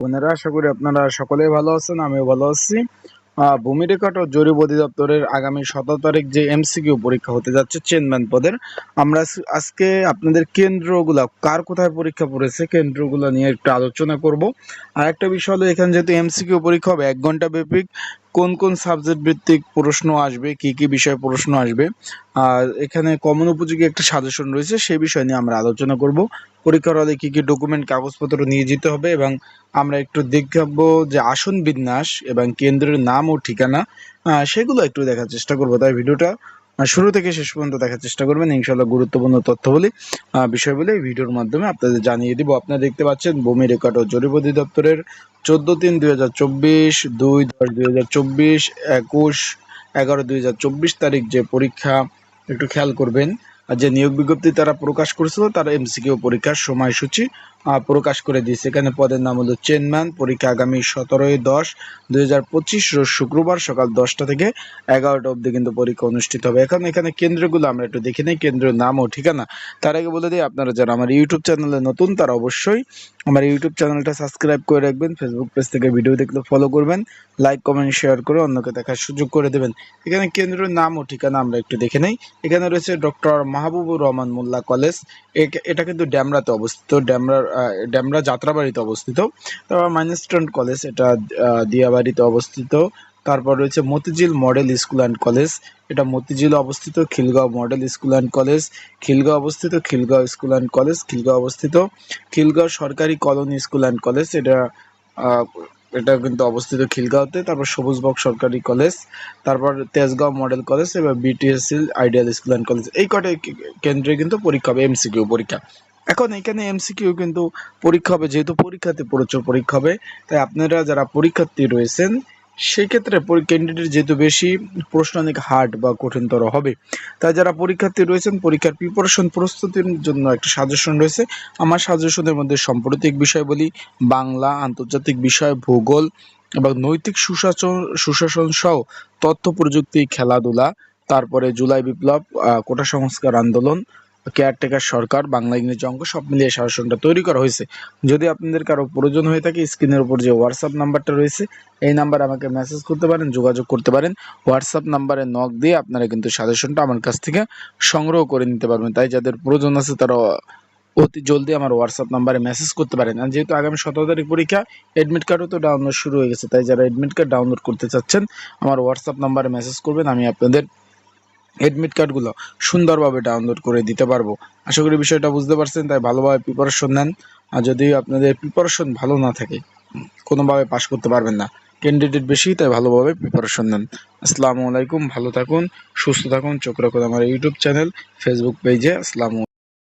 বোনেরা আশা করি আপনারা সকলেই ভালো আছেন, আমিও ভালো আছি। ভূমি রেকর্ড ও জরিপ অধিদপ্তরের আগামী সতেরো তারিখ যে এমসিকিউ পরীক্ষা হতে যাচ্ছে চেয়ারম্যান পদের, আমরা আজকে আপনাদের কেন্দ্রগুলা কার কোথায় পরীক্ষা পড়েছে কেন্দ্রগুলো নিয়ে একটু আলোচনা করব। আর একটা বিষয় হলো, এখানে যেহেতু এমসিকিউ পরীক্ষা হবে, এক ঘণ্টা ব্যাপী কোন কোন সাবজেক্ট ভিত্তিক প্রশ্ন আসবে, কি কি বিষয়ে প্রশ্ন আসবে, আর এখানে কমন উপযোগী একটা সাজেশন রয়েছে সেই বিষয় নিয়ে আমরা আলোচনা করব। পরীক্ষার হলে কী কী ডকুমেন্ট কাগজপত্র নিয়ে যেতে হবে এবং আমরা একটু দেখাবো যে আসন বিন্যাস এবং কেন্দ্রের নাম ও ঠিকানা সেগুলো একটু দেখার চেষ্টা করব। তাই ভিডিওটা শুরু থেকে শেষ পর্যন্ত দেখার চেষ্টা করবেন। ইনশাল্লাহ গুরুত্বপূর্ণ তথ্যগুলি বিষয়গুলি এই ভিডিওর মাধ্যমে আপনাদের জানিয়ে দিব। আপনারা দেখতে পাচ্ছেন ভূমি রেকর্ড ও জরিপ অধিদপ্তরের চোদ্দ তিন দুই হাজার চব্বিশ, দুই দশ দুই হাজার চব্বিশ, একুশ, এগারো দুই হাজার চব্বিশ তারিখ যে পরীক্ষা একটু খেয়াল করবেন। আর যে নিয়োগ বিজ্ঞপ্তি তারা প্রকাশ করেছিল, তার এমসিকিউ পরীক্ষার সময়সূচি প্রকাশ করে দিয়েছে। এখানে পদের নাম হলো চেনম্যান পরীক্ষা আগামী সতেরোই দশ দুই হাজার পঁচিশ শুক্রবার সকাল দশটা থেকে এগারোটা অবধি কিন্তু পরীক্ষা অনুষ্ঠিত হবে। এখন এখানে কেন্দ্রগুলো আমরা একটু দেখে নিই কেন্দ্রের নাম ও ঠিকানা। তার আগে বলে দিই, আপনারা যারা আমার ইউটিউব চ্যানেলে নতুন, তারা অবশ্যই আমার ইউটিউব চ্যানেলটা সাবস্ক্রাইব করে রাখবেন। ফেসবুক পেজ থেকে ভিডিও দেখলে ফলো করবেন লাইক কমেন্ট শেয়ার করে অন্যকে দেখার সুযোগ করে দেবেন। এখানে কেন্দ্রের নাম ও ঠিকানা আমরা একটু দেখে নেই। এখানে রয়েছে ডক্টর মাহবুবুর রহমান মোল্লা কলেজ। এটা কিন্তু ড্যামরাতে অবস্থিত। ড্যামরার ড্যামরা যাত্রাবাড়িতে অবস্থিত। তারপর মাইনস্টন কলেজ, এটা দিয়াবাড়িতে অবস্থিত। তারপর রয়েছে Motijheel model school and college, এটা মতিঝিল অবস্থিত। Khilgaon model school and college, Khilgaon অবস্থিত। Khilgaon school and college, Khilgaon অবস্থিত। খিলগাঁও সরকারি কলোনি স্কুল অ্যান্ড কলেজ, এটা এটা কিন্তু অবস্থিত খিলগাঁওতে। তারপর সবুজবক সরকারি কলেজ, তারপর তেজগাঁও মডেল কলেজ এবং বিটিএসসিল আইডিয়াল স্কুল অ্যান্ড কলেজ এই কটাই কেন্দ্রে কিন্তু পরীক্ষা হবে এমসিকিউ পরীক্ষা। এখন এখানে এমসিকিউ কিন্তু পরীক্ষা হবে, যেহেতু পরীক্ষাতে প্রচুর পরীক্ষা হবে, তাই আপনারা যারা পরীক্ষার্থী রয়েছেন, সেক্ষেত্রে ক্যান্ডিডেট যেহেতু বেশি, প্রশ্ন অনেক হার্ড বা কঠিনতর হবে। তাই যারা পরীক্ষার্থী রয়েছেন, পরীক্ষার প্রিপারেশন প্রস্তুতির জন্য একটা সাজেশন রয়েছে। আমার সাজেশনের মধ্যে সাম্প্রতিক বিষয় বলি, বাংলা, আন্তর্জাতিক বিষয়, ভূগোল এবং নৈতিক সুশাসন সুশাসন সহ তথ্য প্রযুক্তি, খেলাধুলা, তারপরে জুলাই বিপ্লব কোটা সংস্কার আন্দোলন কেয়ারটেকার সরকার, বাংলা ইংরেজি অঙ্ক সব মিলিয়ে শাসনটা তৈরি করা হয়েছে। যদি আপনাদের কারও প্রয়োজন হয়ে থাকে, স্ক্রিনের উপর যে হোয়াটসঅ্যাপ নাম্বারটা রয়েছে, এই নাম্বারে আমাকে মেসেজ করতে পারেন, যোগাযোগ করতে পারেন। হোয়াটসঅ্যাপ নাম্বারে নক দিয়ে আপনারা কিন্তু সাজেশনটা আমার কাছ থেকে সংগ্রহ করে নিতে পারবেন। তাই যাদের প্রয়োজন আছে, তারা অতি জলদি আমার হোয়াটসঅ্যাপ নাম্বারে মেসেজ করতে পারেন। আর যেহেতু আগামী সতেরো তারিখ পরীক্ষা অ্যাডমিট কার্ডও তো ডাউনলোড শুরু হয়ে গেছে। তাই যারা অ্যাডমিট কার্ড ডাউনলোড করতে চাচ্ছেন, আমার হোয়াটসঅ্যাপ নাম্বারে মেসেজ করবেন, আমি আপনাদের এডমিট কার্ডগুলো সুন্দরভাবে ডাউনলোড করে দিতে পারব। আশা করি বিষয়টা বুঝতে পারছেন, তাই ভালোভাবে প্রিপারেশন নেন। আর যদি আপনাদের প্রিপারেশন ভালো না থাকে, কোনোভাবে পাশ করতে পারবেন না। ক্যান্ডিডেট বেশি, তাই ভালোভাবে প্রিপারেশন নেন। আসসালামু আলাইকুম, ভালো থাকুন, সুস্থ থাকুন, চোখ রাখুন আমার ইউটিউব চ্যানেল ফেসবুক পেজে আসসালামু